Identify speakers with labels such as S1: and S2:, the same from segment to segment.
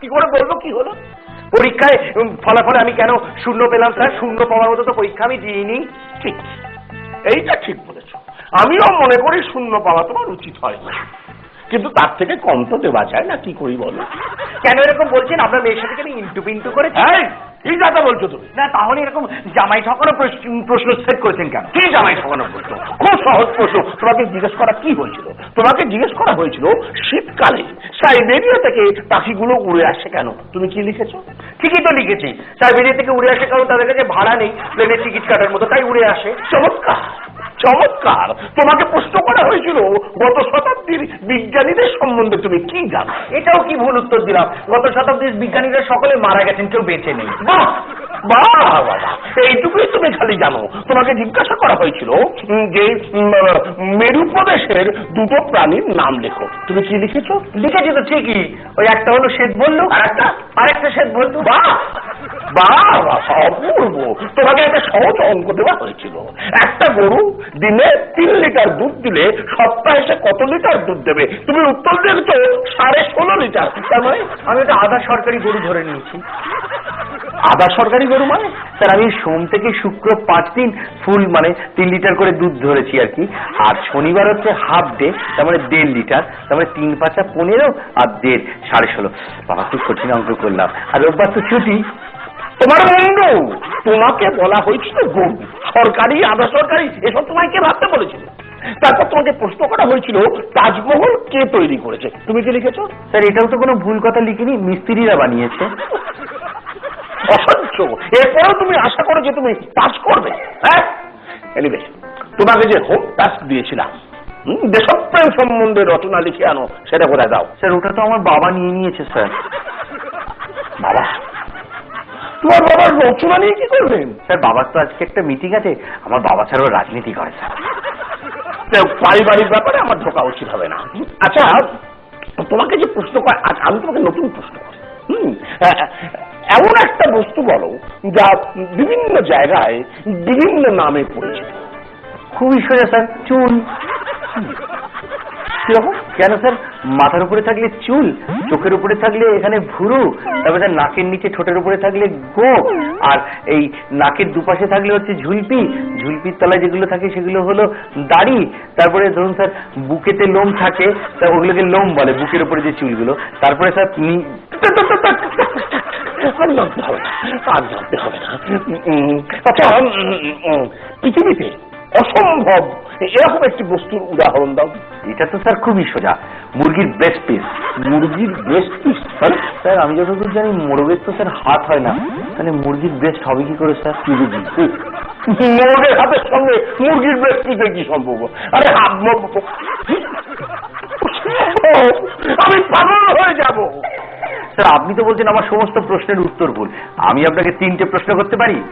S1: কি করে বলব কি হলো? পরীক্ষায় ফলাফলে আমি কেন শূন্য পেলাম স্যার? শূন্য পাওয়ার মতো তো পরীক্ষা আমি দিইনি।
S2: ঠিক। এইটা ঠিক বলেছ। আমিও মনে করি শূন্য পাওয়া তোমার উচিত হয় না। কিন্তু তার থেকে কম তো দেওয়া যায় না কি করি বলো?
S1: কেন এরকম বলছেন? আপনার মেয়ের সাথে কেন ইন্টু পিন্টু করেছি?
S2: এই বলছো তুমি?
S1: না তাহলে এরকম জামাই ঠকানো প্রশ্ন সেট করেছেন কেন?
S2: কি জামাই ঠকানো প্রশ্ন? খুব সহজ প্রশ্ন। তোমাকে জিজ্ঞেস করা কি হয়েছিল? তোমাকে জিজ্ঞেস করা হয়েছিল শীতকালে সাইবেরিয়া থেকে পাখিগুলো উড়ে আসে কেন? তুমি কি লিখেছো?
S1: ঠিকই তো লিখেছি। সাইবেরিয়া থেকে উড়ে আসে কারণ তাদের কাছে ভাড়া নেই। প্লেনের টিকিট কাটার মতো তাই উড়ে আসে।
S2: চমৎকার। চমৎকার। তোমাকে প্রশ্ন করা হয়েছিল গত শতাব্দীর বিজ্ঞানীদের সম্বন্ধে তুমি কি জানো?
S1: এটাও কি ভুল উত্তর দিলাম? গত শতাব্দীর বিজ্ঞানীরা সকলে মারা গেছেন কেউ বেঁচে নেই।
S2: বাহ! বাহ বাবা এইটুকুই তুমি খালি জানো। তোমাকে জিজ্ঞাসা করা হয়েছিল যে মেরু প্রদেশের দুটো প্রাণীর নাম লেখো। তুমি কি লিখেছো?
S1: লিখেছি তো ঠিকই। ওই একটা হলো শ্বেত বললু
S2: আর একটা
S1: আরেকটা শ্বেত বললু
S2: বাহ! বাহ, অপূর্ব তোমাকে একটা সহজ অঙ্ক দেওয়া হয়েছিল। একটা গরু দিনে তিন লিটার দুধ দিলে সপ্তাহে সে কত লিটার দুধ দেবে? তুমি উত্তর দিয়েছ সাড়ে ষোলো লিটার। তার মানে
S1: আমি একটা আধা সরকারি গরু ধরে নিয়েছি।
S2: আধা সরকারি গরু মানে?
S1: স্যার আমি সোম থেকে শুক্র পাঁচ দিন ফুল মানে তিন লিটার করে দুধ ধরেছি আর কি। আর শনিবার হচ্ছে হাফ ডে তার মানে দেড় লিটার। তার মানে তিন পাঁচা পনেরো আর দেড় সাড়ে ষোলো। বাবা খুব কঠিন অঙ্ক করলাম। আর রোববার তো ছুটি।
S2: তোমার বন্ধু। তোমাকে বলা হয়েছিল গরু সরকারি আধা সরকারি এসব তোমায় কে ভাবতে বলেছিল? তারপর তোমাকে প্রশ্ন করা হয়েছিল তাজমহল কে তৈরি করেছে? তুমি কি লিখেছো?
S1: স্যার এটাও তো কোনো ভুল কথা লিখিনি মিস্ত্রিরা বানিয়েছে।
S2: অসহ্য। এরপরেও তুমি আশা করো যে তুমি পাস করবে হ্যাঁ? এনিওয়ে তোমাকে যে হোম টাস্ক দিয়েছিলাম দেশপ্রেম সম্বন্ধে রচনা লিখে আনো সেটা কোথায় দাও।
S1: স্যার ওটা তো আমার বাবা নিয়ে নিয়েছে স্যার।
S2: বাবা তোমার বাবার রচনা নিয়ে কি করবেন?
S1: স্যার বাবার তো আজকে একটা মিটিং আছে। আমার বাবা ছাড়াও রাজনীতি করে স্যার।
S2: পারিবারিক ব্যাপারে আমার ঢোকা উচিত হবে না। আচ্ছা তোমাকে যে প্রশ্ন করা আচ্ছা, আমি তোমাকে নতুন প্রশ্ন করি। এমন একটা বস্তু বলো যা বিভিন্ন জায়গায় বিভিন্ন নামে পরিচিত।
S1: খুবই সোজা স্যার চুল
S2: কীরকম?
S1: কেন স্যার? মাথার উপরে থাকলে চুল, চোখের উপরে থাকলে এখানে ভুরু, তারপরে স্যার, নাকের নিচে ঠোঁটের উপরে থাকলে গোপ, আর এই নাকের দুপাশে থাকলে হচ্ছে ঝুলপি, ঝুলপির তলায় যেগুলো থাকে সেগুলো হলো দাড়ি, তারপরে ধরুন স্যার, বুকেতে লোম থাকে, তা ওগুলোকে লোম বলে, বুকের উপরে যে চুলগুলো। তারপরে স্যার
S2: আচ্ছা পৃথিবীতে অসম্ভব। এরকম একটি বস্তুর উদাহরণ দাও।
S1: এটা তো স্যার খুবই সোজা। মুরগির ব্রেস্ট পিস
S2: মুরগির ব্রেস্ট পিস
S1: স্যার আমি যতদূর জানি মোরগের তো স্যার হাত হয় না। তাহলে মুরগির ব্রেস্ট হবে কি করে স্যার?
S2: মোরগের হাতের সঙ্গে মুরগির ব্রেস্ট পিসের কি সম্পর্ক? আরে হাত আমি পাগল হয়ে যাব।
S1: স্যার আপনি তো বলছেন আমার সমস্ত প্রশ্নের উত্তর ভুল। আমি আপনাকে তিনটে প্রশ্ন করতে পারি?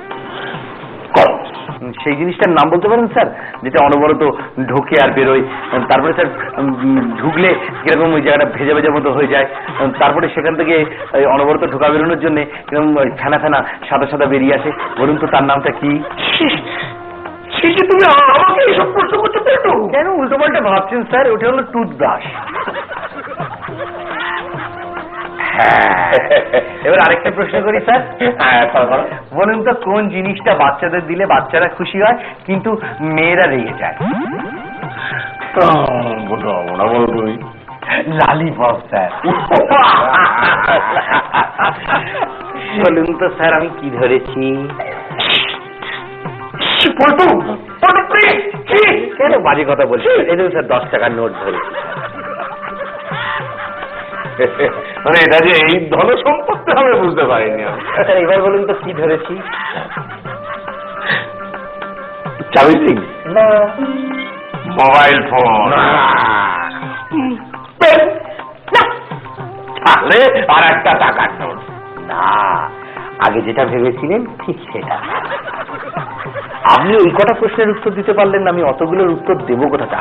S1: সেই জিনিসটার নাম বলতে পারেন স্যার? যেটা অনবরত ঢোকে আর বেরোয়। তারপরে স্যার ঢুকলে কীরকম ওই জায়গাটা ভেজা ভেজা মতো হয়ে যায়। তারপরে সেখান থেকে অনবরত ঢোকা বেরোনোর জন্য কীরকম ফেনা ফেনা সাদা সাদা বেরিয়ে আসে। বলুন তো তার নামটা কি?
S2: তুমি আমাকে এইসব প্রশ্ন করতে
S1: কেন উল্টো পাল্টা ভাবছেন স্যার? ওটা হলো টুথব্রাশ। এবার আরেকটা প্রশ্ন করি স্যার।
S2: হ্যাঁ।
S1: বলুন তো কোন জিনিসটা বাচ্চাদের দিলে বাচ্চারা খুশি হয় কিন্তু মেয়েরা রেগে যায়?
S2: বলো তুমি
S1: লালিপপ স্যার। বলুন তো স্যার আমি কি ধরেছি? কেন বাজে কথা বলছি এই স্যার দশ টাকার নোট ধরেছি
S2: মানে এটা যে এই ধন সম্পত্তি হবে বুঝতে পারিনি
S1: স্যার এবার বলুন তো কি ধরেছি?
S2: চাবি সিং
S1: না।
S2: Mobile phone. তাহলে আর একটা টাকার নোট
S1: না আগে যেটা ভেবেছিলেন ঠিক সেটা। আপনি ওই কটা প্রশ্নের উত্তর দিতে পারলেন না আমি অতগুলোর উত্তর দেবো কোথাটা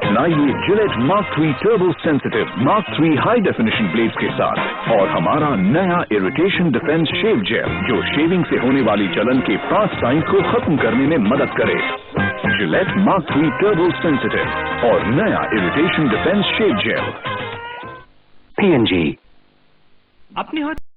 S3: अपनाइए Gillette Mark three turbo sensitive Mark three high definition blades के साथ। और हमारा नया इरिटेशन डिफेंस शेव जेल जो शेविंग से होने वाली जलन के पास साइन को खत्म करने में मदद करे। Gillette mark three turbo sensitive और नया irritation defence shave gel PNG
S4: अपने हाथ